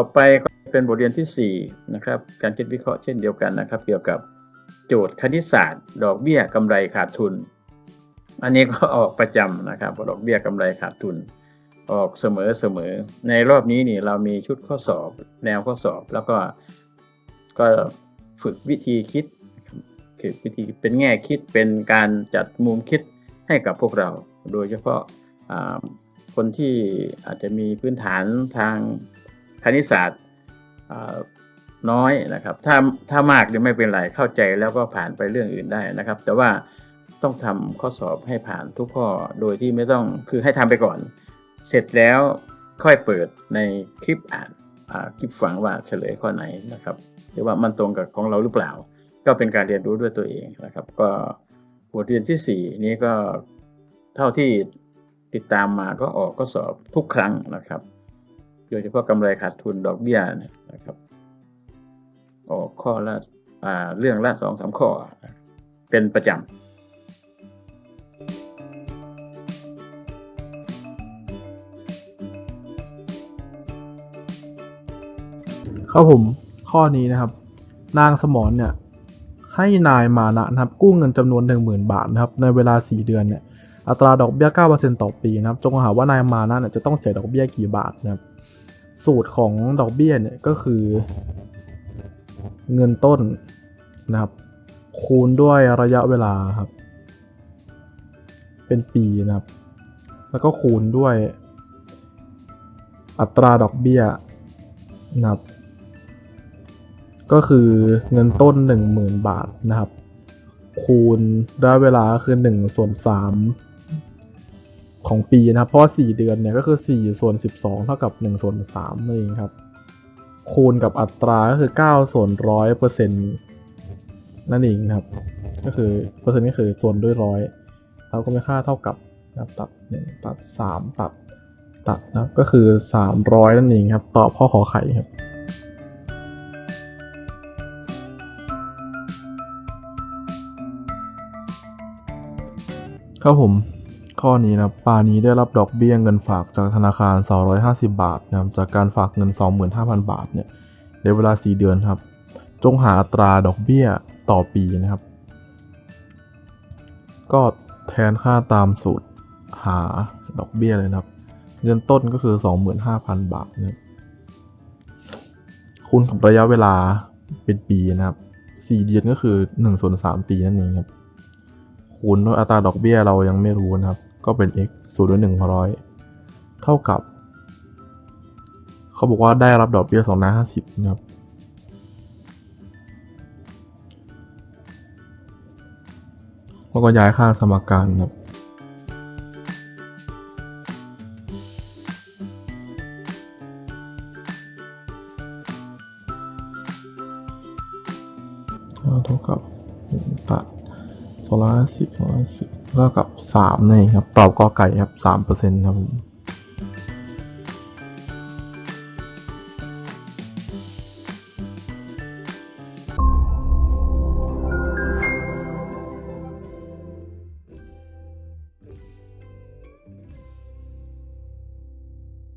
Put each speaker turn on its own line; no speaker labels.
ต่อไปก็เป็นบทเรียนที่ 4 นะครับ การคิดวิเคราะห์เช่นเดียวกันนะครับ เกี่ยวกับโจทย์คณิตศาสตร์ ดอกเบี้ยกำไรขาดทุน อันนี้ก็ออกประจำนะครับดอกเบี้ยกำไรขาดทุน ออกเสมอเสมอ ในรอบนี้นี่เรามีชุดข้อสอบ แนวข้อสอบแล้วก็ก็ฝึกวิธีคิดคือวิธีเป็นแง่คิดเป็นการจัดมุมคิดให้กับพวกเรา โดยเฉพาะอ่าคนที่อาจจะมีพื้นฐานทาง คณิตศาสตร์น้อยนะครับ ถ้าถ้ามากเนี่ยไม่เป็นไรเข้าใจแล้วก็ผ่านไปเรื่องอื่นได้นะครับ แต่ว่าต้องทำข้อสอบให้ผ่านทุกข้อโดยที่ไม่ต้องคือให้ทำไปก่อน เสร็จแล้วค่อยเปิดในคลิปอ่านคลิปฟังว่าเฉลยข้อไหนนะครับหรือว่ามันตรงกับของเราหรือเปล่า ก็เป็นการเรียนรู้ด้วยตัวเองนะครับ ก็บทเรียนที่ 4 นี้ก็เท่าที่ติดตามมาก็ออกข้อสอบทุกครั้งนะครับ โดยเฉพาะกำไรขาดทุนดอกเบี้ยนะครับ ออกข้อละอ่าเรื่องละสองสามข้อ เป็นประจำ
ครับผมข้อนี้นะครับ นางสมรเนี่ยให้นายมานะนะครับ กู้เงินจำนวน 10,000 บาทนะครับในเวลา 4 เดือนเนี่ยอัตราดอกเบี้ย9%ต่อปีนะครับ จงหาว่านายมานะเนี่ยจะต้องเสียดอกเบี้ยกี่บาทนะครับ สูตรของดอกเบี้ยเนี่ยก็คือ เงินต้นนะครับ คูณด้วยระยะเวลาครับ เป็นปีนะครับ แล้วก็คูณด้วย อัตราดอกเบี้ยนะครับ ก็คือเงินต้น 10,000 บาทนะครับ คูณระยะเวลาคือ1ส่วน3 ของปีนะครับเพราะว่า4เดือนเนี่ยก็คือ4ส่วน12เท่ากับ1ส่วน3นั่นเองครับ คูณกับอัตราก็คือ9ส่วนร้อยเปอร์เซ็นต์นั่นเองนะครับ ก็คือเปอร์เซ็นต์ก็คือส่วนด้วยร้อยเราก็ไม่ค่าเท่ากับนะครับตัด1ตัด3ตัดตัดนะก็คือ300นั่นเองครับ ตอบข้อขอไข่ครับครับผม ข้อนี้นะปานี้ได้รับดอกเบี้ยเงินฝากจากธนาคาร 250 บาทนะครับจากการฝากเงิน 25,000 บาทเนี่ยในเวลา 4 เดือนครับ จงหาอัตราดอกเบี้ยต่อปีนะครับ ก็แทนค่าตามสูตรหาดอกเบี้ยเลยนะครับ เงินต้นก็คือ 25,000 บาทนะครับคูณกับระยะเวลาเป็นปีนะครับ 4 เดือนก็คือ1ส่วน3ปีนั่นเองครับคูณด้วยอัตราดอกเบี้ยเรายังไม่รู้นะครับ ก็เป็น x สูตรด้วยหนึ่งร้อยเท่ากับ เขาบอกว่าได้รับดอกเบี้ยสองร้าสิบนะครับ แล้วก็ย้ายค่าสมการนะครับเท่ากับตัดสองร้อยสิบสองร้อยสิบ เท่ากับสามนั่นเองครับ ตอบกอไก่ครับสามเปอร์เซ็นต์ครับผม